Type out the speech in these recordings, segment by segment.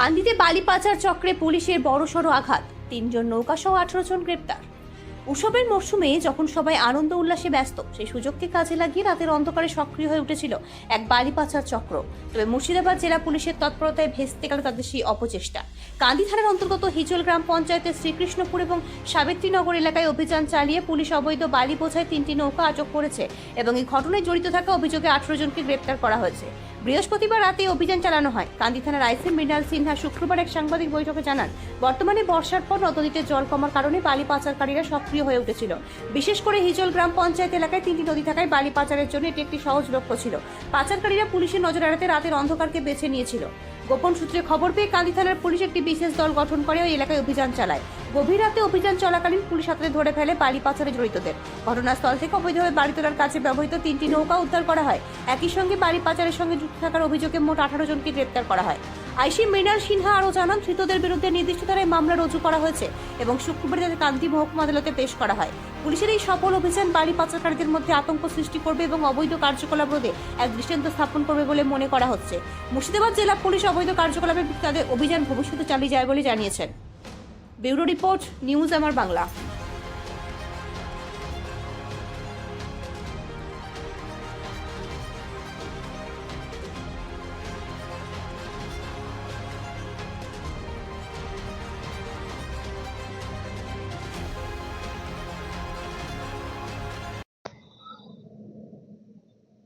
কান্দিতে বালি পাচার চক্রে পুলিশের বড়সড় আঘাত। তিনজন নৌকা সহ আঠারো জন গ্রেপ্তার। উৎসবের মরশুমে যখন সবাই আনন্দ উল্লাসে ব্যস্ত, সেই সুযোগকে কাজে লাগিয়ে রাতের অন্ধকারে সক্রিয় হয়ে উঠেছিল এক বালি পাচার চক্র। তবে মুর্শিদাবাদ জেলা পুলিশের তৎপরতায় ভেস্তে গেল তাদের সেই অপচেষ্টা। কান্দি থানার অন্তর্গত হিজল গ্রাম পঞ্চায়েতের শ্রীকৃষ্ণপুর এবং সাবিত্রীনগর এলাকায় অভিযান চালিয়ে পুলিশ অবৈধ বালি বোঝায় তিনটি নৌকা আটক করেছে এবং এই ঘটনায় জড়িত থাকা অভিযোগে আঠারো জনকে গ্রেপ্তার করা হয়েছে। বৃহস্পতিবার রাতে অভিযান চালানো হয়। কান্দি থানার আইসি মৃণাল সিনহা শুক্রবার এক সাংবাদিক বৈঠকে জানান, বর্তমানে বর্ষার পর নদীতে জল কমার কারণে বালি পাচারকারীরা সক্রিয় হয়ে উঠেছিল। বিশেষ করে হিজল গ্রাম পঞ্চায়েত এলাকায় তিনটি নদী থাকায় বালি পাচারের জন্য এটি একটি সহজ লক্ষ্য ছিল। পাচারকারীরা পুলিশের নজর এড়াতে রাতের অন্ধকারকে বেছে নিয়েছিল। গোপন সূত্রে খবর পেয়ে কান্দি থানার পুলিশ একটি বিশেষ দল গঠন করে ওই এলাকায় অভিযান চালায়। গভীর রাতে অভিযান চলাকালীন পুলিশ হাতে ধরে ফেলে বালি পাচারে জড়িতদের। ঘটনাস্থল থেকে অবৈধভাবে বাড়ি তোলার কাছে ব্যবহৃত তিনটি নৌকা উদ্ধার করা হয়। একই সঙ্গে বাড়ি পাচারের সঙ্গে যুক্ত থাকার অভিযোগে মোট আঠারো জনকে গ্রেপ্তার করা হয়। আইসি মৃণাল সিনহা আরও জানান, ধৃতদের বিরুদ্ধে নির্দিষ্ট ধারায় মামলা রুজু করা হয়েছে এবং শুক্রবার তাদের কান্তি মহকুমা আদালতে পেশ করা হয়। পুলিশের এই সফল অভিযান বাড়ি পাচারকারীদের মধ্যে আতঙ্ক সৃষ্টি করবে এবং অবৈধ কার্যকলাপ রোধে এক দৃষ্টান্ত স্থাপন করবে বলে মনে করা হচ্ছে। মুর্শিদাবাদ জেলা পুলিশ অবৈধ কার্যকলাপের তাদের অভিযান ভবিষ্যতে চালিয়ে যায় বলে জানিয়েছেন। ব্যুরো রিপোর্ট, নিউজ আমার বাংলা।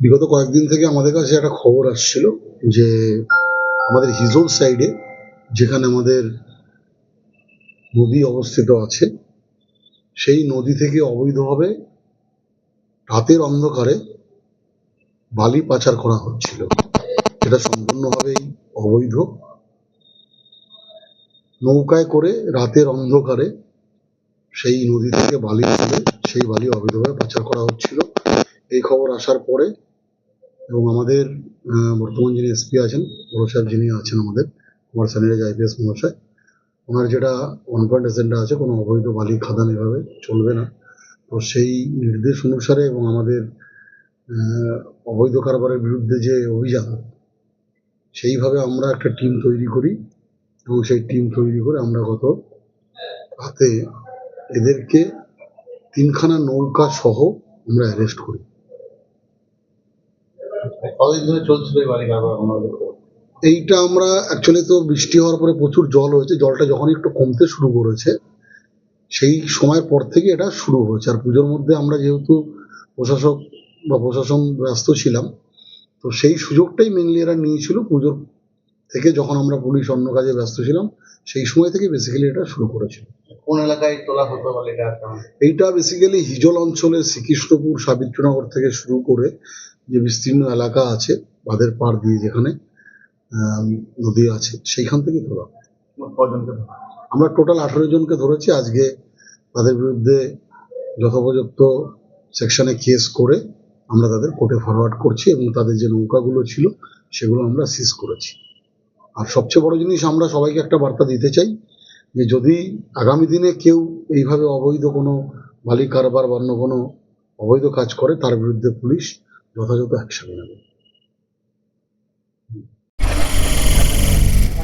বিগত কয়েকদিন থেকে আমাদের কাছে একটা খবর আসছিল যে আমাদের হিজল সাইডে যেখানে আমাদের নদী অবস্থিত আছে। সেই নদী থেকে অবৈধভাবে রাতের অন্ধকারে বালি পাচার করা হচ্ছিল। এটা সম্পূর্ণভাবেই অবৈধ। নৌকায় করে রাতের অন্ধকারে সেই নদী থেকে বালি তুলে সেই বালি অবৈধভাবে পাচার করা হচ্ছিল। এই খবর আসার পরে এবং আমাদের বর্তমান যিনি এসপি আছেন সাহেব যিনি আছেন আমাদের, কুমার সানিরাজ আইপিএস মহাশয় ওনার যেটা ওয়ান পয়েন্ট এজেন্ডা আছে, কোনো অবৈধ বালি, খাদান এভাবে চলবে না। তো সেই নির্দেশ অনুসারে এবং আমাদের অবৈধ কারবারের বিরুদ্ধে যে অভিযান, সেইভাবে আমরা একটা টিম তৈরি করি এবং সেই টিম তৈরি করে আমরা গত রাতে এদেরকে তিনখানা নৌকা সহ আমরা অ্যারেস্ট করি। কতদিন ধরে চলছিল এই বাড়ি কারবার আমাদের এইটা আমরা অ্যাকচুয়ালি তো বৃষ্টি হওয়ার পরে প্রচুর জল হয়েছে জলটা যখন একটু কমতে শুরু করেছে সেই সময়ের পর থেকে এটা শুরু হয়েছে। আর পুজোর মধ্যে আমরা যেহেতু প্রশাসক বা প্রশাসন ব্যস্ত ছিলাম তো সেই সুযোগটাই মেনলি এরা নিয়েছিল পুজোর থেকে যখন আমরা পুলিশ অন্য কাজে ব্যস্ত ছিলাম সেই সময় থেকে বেসিক্যালি এটা শুরু করেছিল। কোন এলাকায় তোলা হতো বালিটা এইটা বেসিক্যালি হিজল অঞ্চলের শ্রীকৃষ্ণপুর সাবিত্রনগর থেকে শুরু করে যে বিস্তীর্ণ এলাকা আছে বাঁধের পাড় দিয়ে যেখানে নদী আছে সেইখান থেকে ধরা? আমরা টোটাল আঠারো জনকে ধরেছি আজকে তাদের বিরুদ্ধে যথোপযুক্ত সেকশনে কেস করে আমরা তাদের কোর্টে ফরওয়ার্ড করছি এবং তাদের যে নৌকাগুলো ছিল সেগুলো আমরা সিজ করেছি। আর সবচেয়ে বড় জিনিস আমরা সবাইকে একটা বার্তা দিতে চাই যে যদি আগামী দিনে কেউ এইভাবে অবৈধ কোনো বালি কারবার বা অন্য কোনো অবৈধ কাজ করে তার বিরুদ্ধে পুলিশ যথাযথ অ্যাকশন নেবে।